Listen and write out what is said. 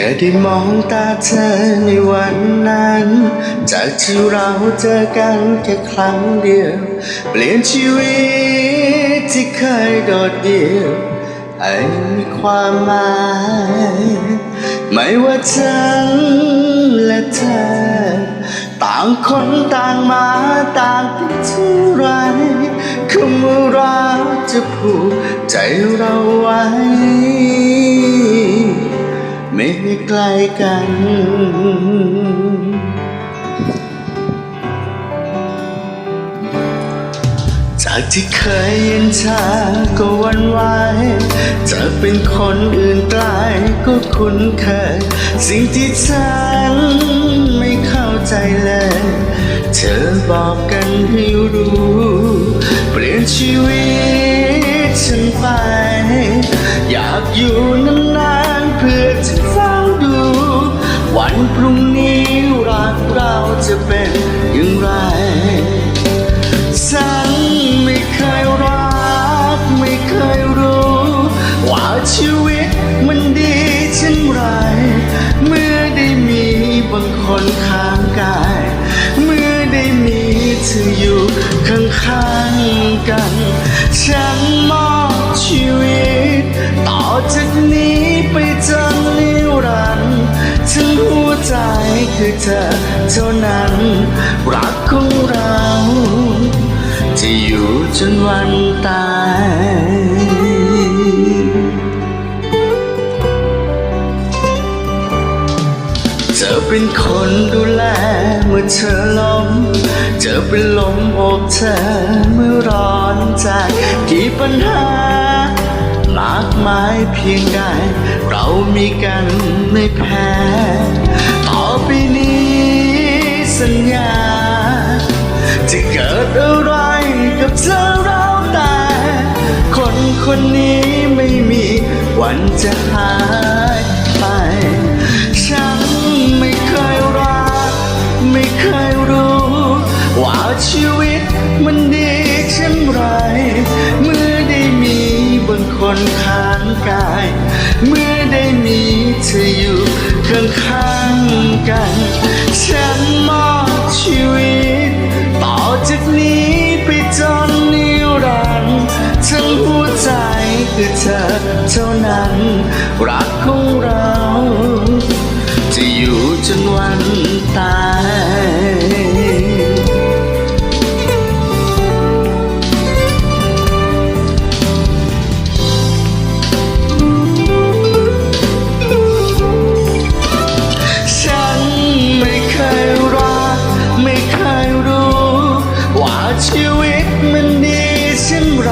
แค่ได้มองตาเธอในวันนั้น จากที่เราเจอกันแค่ครั้งเดียว เปลี่ยนชีวิตที่เคยโดดเดี่ยวให้มีความหมาย ไม่ว่าฉันและเธอ ต่างคนต่างมาต่างไปเท่าไรคำว่ารักจะผูกใจเราไว้ ไม่ให้ไกลกัน จากที่เคยเย็นชาก็วันไหวจะเป็นคนอื่นไกลก็คุ้นเคย สิ่งที่ฉันไม่เข้าใจเลย เธอบอกกันให้รู้ เปลี่ยนชีวิตฉันไป อยากอยู่นาน วันพรุ่งนี้รักเราจะเป็นอย่างไร ฉันไม่เคยรัก ไม่เคยรู้ ว่าชีวิตมันดีเช่นไร เมื่อได้มีบางคนข้างกาย เมื่อได้มีเธออยู่ข้างๆกัน ฉัน คือเธอเท่านั้น รักของเราจะอยู่จนวันตายจะเป็นคนดูแลเมื่อเธอล้มจะเป็นลมอบเธอเมื่อร้อนใจกี่ปัญหา มากมายเพียงใด เรามีกันไม่แพ้ ต่อไปนี้สัญญา จะเกิดอะไรกับเธอเราแต่ คนคนนี้ไม่มีวันจะหายไป ฉันไม่เคยรัก ไม่เคยรู้ ว่าชีว เธออยู่ข้างๆกัน ฉันมอบชีวิต ต่อจากนี้ไปจนนิรันดร์ทั้งหัวใจคือเธอ วิตมันดีเช่นไร